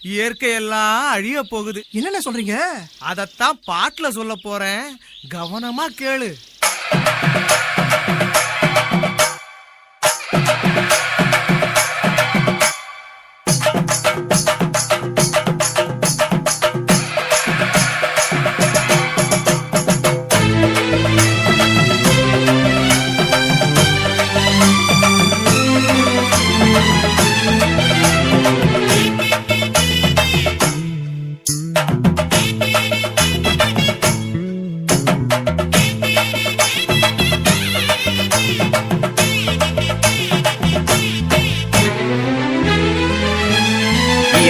இயற்கை எல்லாம் அழிய போகுது. என்னென்ன சொல்றீங்க? அதத்தான் பாட்டுல சொல்ல போறேன். கவனமா கேளு.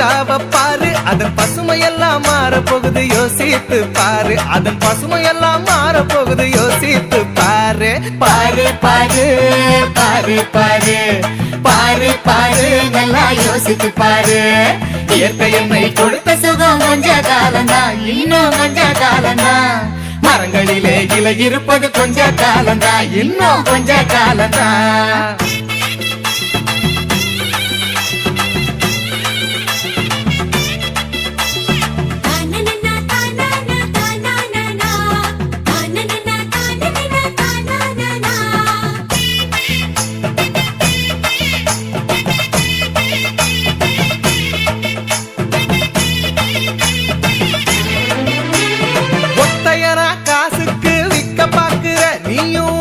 குத்திய பாரு அதன் பசுமையெல்லாம் மாற போகுது யோசித்து பாரு. அதன் பசுமையெல்லாம் மாற போகுது யோசித்து பாரு. பாரு பாரு பாரு பாரு. பாரு பாரு நல்லா யோசித்து பாரு. இயற்கை என்னை கொடுத்த சுகம் கொஞ்ச காலந்தா இன்னும் கொஞ்ச காலம்தான். மரங்களிலே இலை இருப்பது கொஞ்ச காலந்தா இன்னும் கொஞ்ச காலம்தான்.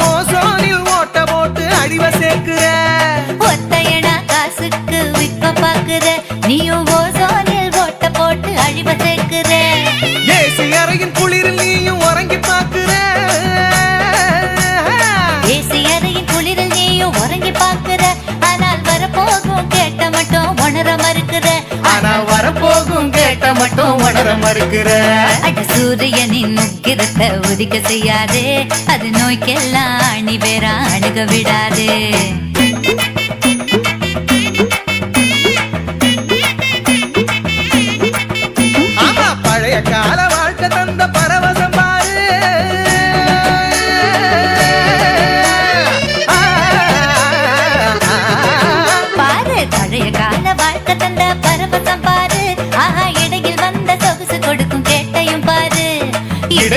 ஓசோனில் ஓட்ட போட்டு அழிவ சேர்க்கிற. ஒத்தையடா காசுக்கு விற்க பாக்குற நீயும் ஓசோனில் உணர மறுக்கிற? அட சூரியனின் முக்கிரத்தை உதிக்க செய்யாதே. அது நோய்க்கெல்லாம் அணி வேற அணுக விடாதே. பழைய கால வாழ்க்கை தந்த பரவசம் பாரு. பாரு பழைய கால வாழ்க்கை தந்த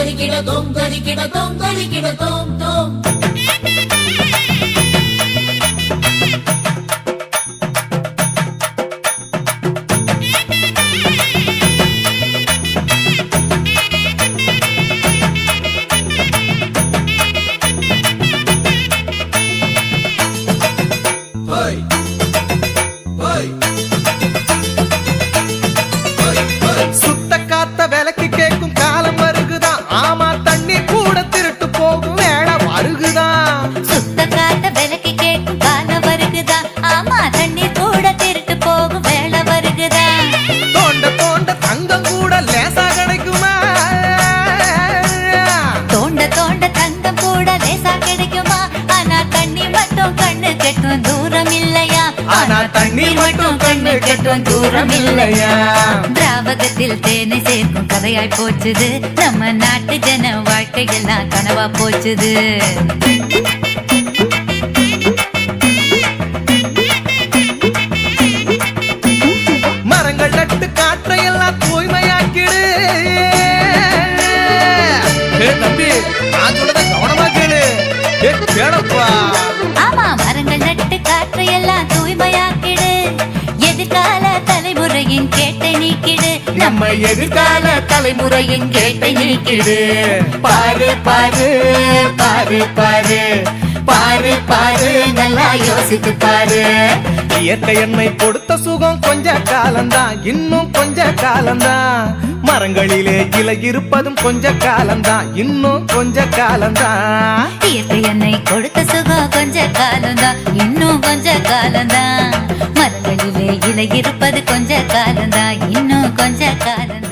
தொங்கலிக்கிட தொங்கலிக்கிட தொங்கலிக்கிட தோம் தோம் ஆனா மட்டும் கண்ணு கெட்டும் தூரம் இல்லையா திராவகத்தில் தேனை சேர்க்கும் கதையாய் போச்சுது. நம்ம நாட்டு ஜன வாழ்க்கையெல்லாம் கனவா போச்சுது. எதிர்கால தலைமுறையின் கேட்டை நீக்கிடு. நம்ம எதிர்கால தலைமுறையின் கேட்டை நீக்கிடு. பாரு பாரு பாரு பாரு. பாரு பாரு நல்லா யோசித்து பாரு. இயற்கை எண்ணெய் கொடுத்த சுகம் கொஞ்ச காலம்தான் இன்னும் கொஞ்ச காலம்தான். மரங்களிலே இலை இருப்பதும் கொஞ்ச காலம்தான் இன்னும் கொஞ்ச காலம்தான். இயற்கை என்னை கொடுத்த சுகம் கொஞ்ச காலம்தான் இன்னும் கொஞ்ச காலம்தான். இருப்பது கொஞ்ச காலந்தா இன்னும் கொஞ்ச காலம்